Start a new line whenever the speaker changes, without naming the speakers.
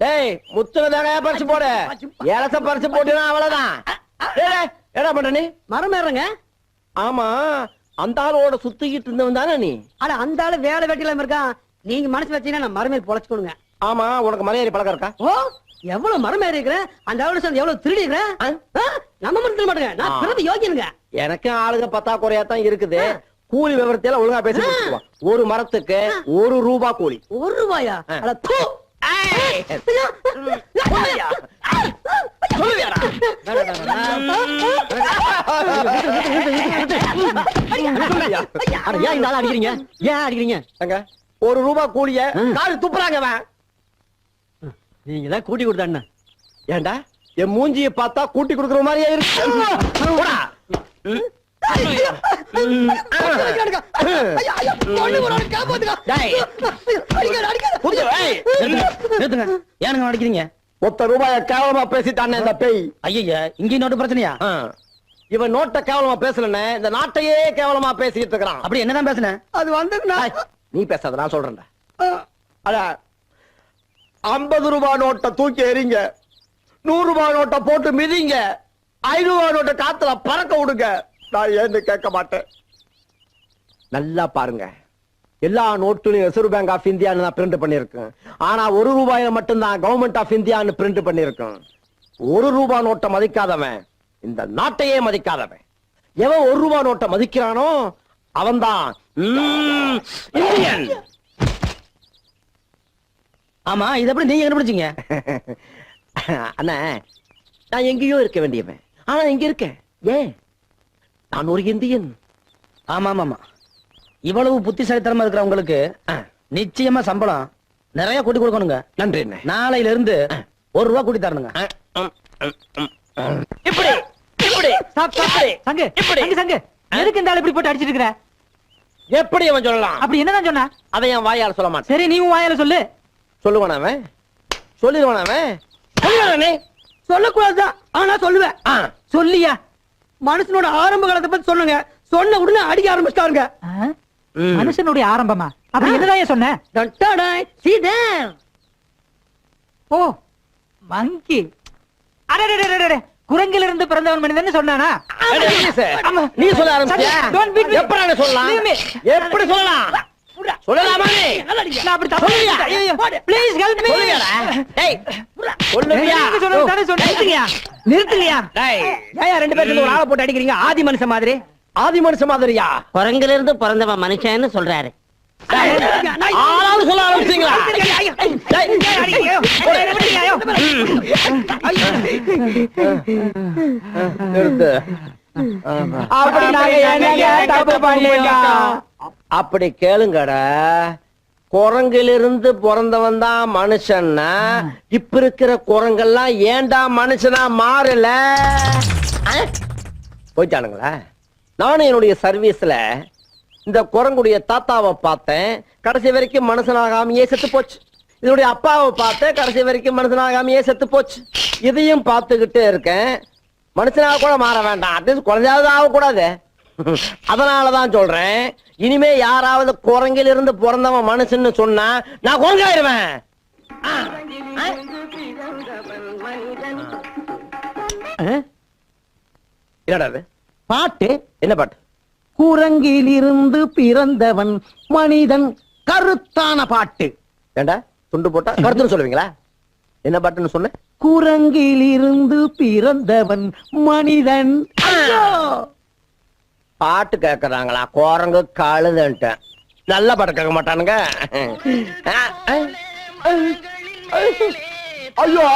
டேய் முத்துன தேங்காயா பறிச்சு போடு. ஏலச பறிச்சு போட்டினா அவ்வளவுதான். என்ன பண்ற நீ?
மரம் ஏறுங்க
ஆமா அந்த ஆளோட சுத்திக்கிட்டு இருந்தவன் தானே நீ?
அட அந்த ஆளு வேலை வெட்டில இருக்கான். நீங்க மனசு வச்சீங்கன்னா நான் மரமேறி பொழைச்சுக்கணுங்க.
ஆமா உனக்கு மலையேறி பழக்கம் இருக்கா?
ஓ எவ்வளவு மரம் ஏறி இருக்கிறேன் அந்த ஆளோட சேர்ந்து எவ்வளவு திருடி இருக்கிறேன்? நம்ம மட்டும் திருட மாட்டேங்க. நான். பிறகு யோகியனுங்க.
எனக்கு ஆளுங்க பத்தாக்குறையா தான் இருக்குது. கூலி விவரத்தையெல்லாம் ஒழுங்கா பேசி. ஒரு மரத்துக்கு ஒரு ரூபா கூலி.
ஒரு ரூபாயா. அட ஏன் இந்த ஆள அடிக்கிறீங்க ஏன் அடிக்கிறீங்க
ஒரு ரூபா கூலிய காலு துப்புறாங்க அவன்.
நீங்க தான் கூட்டி கொடுத்தாண்ணா
ஏண்டா என் மூஞ்சிய பார்த்தா கூட்டி கொடுக்குற மாதிரியே இருக்கு?
நிறுத்துங்க ஏனுங்க அடிக்கிறீங்க?
ஒத்த ரூபாய கேவலமா பேசிட்டானே இந்த பேய்.
ஐயா இங்க நோட்டு பிரச்சனையா?
ஆ. இவன் நோட்ட கேவலமா பேசலன்னு இந்த நாட்டையே கேவலமா பேசிட்டு இருக்கிறான்.
அப்படி என்னதான் பேசுனேன்
அது வந்துண்ணா
ஏய், நீ பேசாத நான் சொல்றேன்டா. அட ஐம்பது ரூபாய் நோட்டை தூக்கி எறிங்க. நூறு ரூபாய் நோட்டை போட்டு மிதிங்க. ஐநூறு ரூபாய் நோட்டை காத்துல பறக்க விடுங்க. நான் ஏன்னு கேட்க மாட்டேன். நல்லா பாருங்க. எல்லா நோட்டுலையும் ரிசர்வ் பேங்க் ஆஃப் இந்தியான்னு தான் பிரிண்ட் பண்ணிருக்கேன் ஆனா ஒரு ரூபாயில மட்டும்தான் கவர்மெண்ட் ஆஃப் இந்தியான்னு பிரிண்ட் பண்ணிருக்கேன் ஒரு ரூபாய் நோட்டை மதிக்காதவன் இந்த நாட்டையே மதிக்காதவன். எவன் ஒரு ரூபாய் நோட்டை மதிக்கிறானோ அவன்தான். ம், இந்தியன்
ஆமா இது எப்படி நீங்க கண்டுபிடிச்சீங்க?
அண்ணா நான் எங்கேயோ இருக்க வேண்டியவன். ஆனா இங்க இருக்கேன். ஏன்? நான் ஒரு இந்தியன்.
ஆமா ஆமா ஆமா இவ்வளவு புத்திசாலித்தனமா இருக்கிற உங்களுக்கு நிச்சயமா சம்பளம் நிறைய கூட்டி கொடுக்கணுங்க.
நன்றி.
நாளையில இருந்து ஒரு ரூபா கூட்டி தரணுங்க.
இப்படி இப்படி.
சங்கு
இப்படி.
சங்கு சங்கு. எதுக்கு இந்த ஆள் இப்படி போட்டு அடிச்சிட்டு இருக்கிற?
எப்படி அவன் சொல்லலாம்?
அப்படி என்னதான் சொன்னா?
அதை என் வாயால சொல்ல மாட்டேன்.
சரி நீ வாயால சொல்லு.
சொல்லுவான் அவன். சொல்லிடுவான் அவன். சொல்லிடுவானே
சொல்லக்கூடாதுதான். ஆனா சொல்லுவேன்.
சொல்லியா?
மனுஷனோட ஆரம்ப காலத்தை பத்தி சொல்லுங்க. சொன்ன உடனே அடிக்க ஆரம்பிச்சிட்டாருங்க.
மனுஷனுடைய ஆரம்பமா? அப்படி என்னதான் சொன்ன?
டட்டாடாய் see there.
ஓ மங்கி அடடடடடட குரங்கில இருந்து பிறந்தவன் மனிதன் சொன்னானா.
நீ சொல்ல ஆரம்பிச்சியா. எப்படி சொல்லலாம். எப்படி சொல்லலாம்? சொல்லலாமா நீ?
நான் அப்படி தப்பு?
டேய்,
சொன்னது தானே சொன்னேன்.
டேய்,
ஏன் ரெண்டு பேருக்கு ஒரு ஆளை போட்டு அடிக்கிறீங்க? ஆதி மனுஷன் மாதிரி.
ஆதி மனுஷ மாதிரியா
குரங்குல இருந்து பிறந்தவன் மனுஷன்னு சொல்றாரு
ஆளாலும் சொல்ல ஆரம்பிச்சீங்களா
அப்படி
கேளுங்கடா குரங்கிலிருந்து பிறந்தவன் தான் மனுஷன்னா இப்ப இருக்கிற குரங்கெல்லாம் ஏன்டா மனுஷனா மாறல? போயிட்டானுங்களா நானும் என்னுடைய சர்வீஸ்ல இந்த குரங்குடைய தாத்தாவை பார்த்தேன். கடைசி வரைக்கும் மனுஷனாகாமையே செத்து போச்சு. இதனுடைய அப்பாவை பார்த்தேன். கடைசி வரைக்கும் மனுஷனாகாமையே செத்து போச்சு. இதையும் பார்த்துக்கிட்டே இருக்கேன். மனுஷனாக கூட மாற வேண்டாம். அட்லீஸ்ட் குழந்தையாவது ஆகக்கூடாது. அதனாலதான் சொல்றேன். இனிமே யாராவது குரங்கில் இருந்து பிறந்தவன் மனுஷன்னு சொன்னா நான் குரங்காயிருவேன். ஆ, ஆ. என்னடா
பாட்டு
என்ன பாட்டு?
குரங்கிலிருந்து பிறந்தவன் மனிதன் கருத்தான பாட்டு.
ஏண்டா? துண்டு போட்டா கருத்துன்னு சொல்லுவீங்களா? என்ன பாட்டுன்னு சொன்னேன்
குரங்கிலிருந்து பிறந்தவன் மனிதன்!
பாட்டு கேக்குறாங்களா? குரங்கு கழுதுன்ட்டேன் நல்ல பாட்டு கேட்க மாட்டானுங்க. ஐயோ.